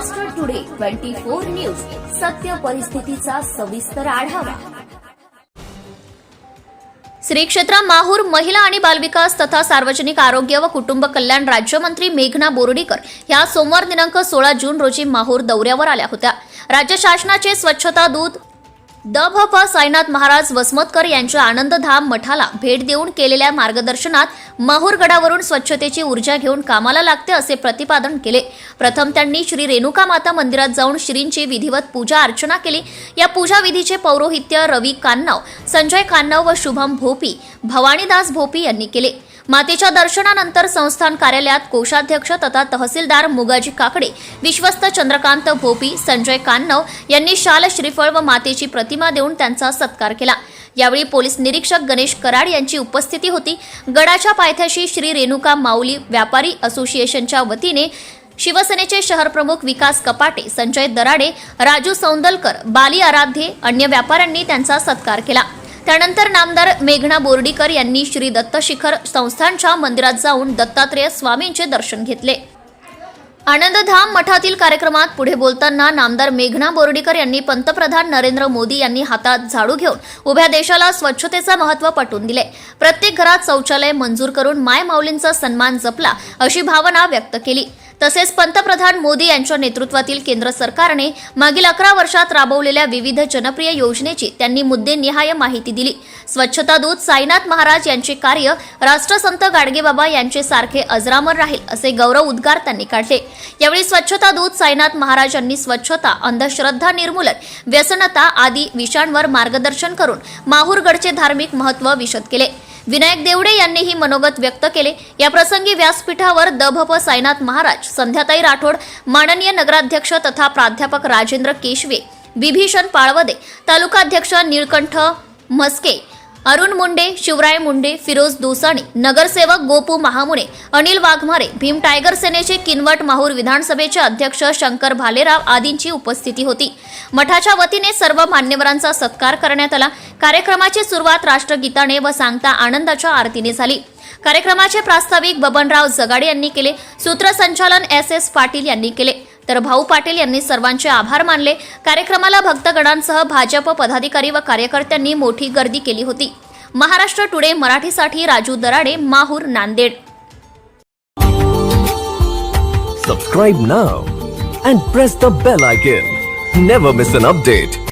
Twenty four news. सत्य परिस्थितीचा सविस्तर आढावा. श्री क्षेत्र माहूर महिला आणि बालविकास तथा सार्वजनिक आरोग्य व कुटुंब कल्याण राज्यमंत्री मेघना बोर्डीकर ह्या सोमवार दिनांक सोळा जून रोजी माहूर दौऱ्यावर आल्या होत्या. राज्य शासनाचे स्वच्छता दूत द भ प साईनाथ महाराज वसमतकर यांच्या आनंदधाम मठाला भेट देऊन केलेल्या मार्गदर्शनात माहूरगडावरून स्वच्छतेची ऊर्जा घेऊन कामाला लागते असे प्रतिपादन केले. प्रथम त्यांनी श्री रेणुका माता मंदिरात जाऊन श्रींची विधिवत पूजा अर्चना केली. या पूजा विधीचे पौरोहित्य रवी कान्नाव संजय कान्नाव व शुभम भोपी भवानीदास भोपी यांनी केले. मातेच्या दर्शनानंतर संस्थान कार्यालयात कोषाध्यक्ष तथा तहसीलदार मुगाजी काकडे विश्वस्त चंद्रकांत भोपी संजय कान्नव यांनी शाल श्रीफळ व मातेची प्रतिमा देऊन त्यांचा सत्कार केला. यावेळी पोलीस निरीक्षक गणेश कराड यांची उपस्थिती होती. गडाच्या पायथ्याशी श्री रेणुका माऊली व्यापारी असोसिएशनच्या वतीने शिवसेनेचे शहरप्रमुख विकास कपाटे संजय दराडे राजू सौंदलकर बाली आराध्ये अन्य व्यापाऱ्यांनी त्यांचा सत्कार केला. त्यानंतर नामदार मेघना बोर्डीकर यांनी श्री दत्त शिखर संस्थानच्या मंदिरात जाऊन दत्तात्रेय स्वामींचे दर्शन घेतले. आनंदधाम मठातील कार्यक्रमात पुढे बोलताना नामदार मेघना बोर्डीकर यांनी पंतप्रधान नरेंद्र मोदी यांनी हातात झाडू घेऊन उभ्या देशाला स्वच्छतेचं महत्त्व पटवून दिले. प्रत्येक घरात शौचालय मंजूर करून माय माऊलींचा सन्मान जपला अशी भावना व्यक्त केली. तसेच पंतप्रधान मोदी यांच्या नेतृत्वातील केंद्र सरकारने मागील अकरा वर्षात राबवलेल्या विविध जनप्रिय योजनेची त्यांनी मुद्देनिहाय माहिती दिली. स्वच्छता दूत साईनाथ महाराज यांचे कार्य राष्ट्रसंत गाडगेबाबा यांचे सारखे अजरामर राहील असे गौरव उद्गार त्यांनी काढले. यावेळी स्वच्छता दूत साईनाथ महाराज यांनी स्वच्छता अंधश्रद्धा निर्मूलन व्यसनता आदी विषयांवर मार्गदर्शन करून माहूरगडचे धार्मिक महत्त्व विशद केले. विनायक देवडे यांनीही मनोगत व्यक्त केले. या प्रसंगी व्यासपीठावर द भप साईनाथ महाराज संध्याताई राठोड माननीय नगराध्यक्ष तथा प्राध्यापक राजेंद्र केशवे विभीषण पाळवदे तालुकाध्यक्ष निळकंठ म्हस्के अरुण मुंडे शिवराय मुंडे फिरोज दोसाणी नगरसेवक गोपू महामुने अनिल वाघमारे भीम टायगर सेनेचे किनवट माहूर विधानसभेचे अध्यक्ष शंकर भालेराव आदींची उपस्थिती होती. मठाच्या वतीने सर्व मान्यवरांचा सत्कार करण्यात आला. कार्यक्रमाची सुरुवात राष्ट्रगीताने व सांगता आनंदाच्या आरतीने झाली. कार्यक्रमाचे प्रास्ताविक बबनराव जगाडे यांनी केले. सूत्रसंचालन एस एस पाटील यांनी केले. तर भाऊ पाटील यांनी सर्वांचे आभार मानले कार्यक्रमाला भक्तगणांसह भाजप पदाधिकारी व कार्यकर्त्यांनी मोठी गर्दी केली होती महाराष्ट्र टुडे मराठीसाठी Raju Darade Mahur Nanded Subscribe now and press the bell icon. Never miss an update.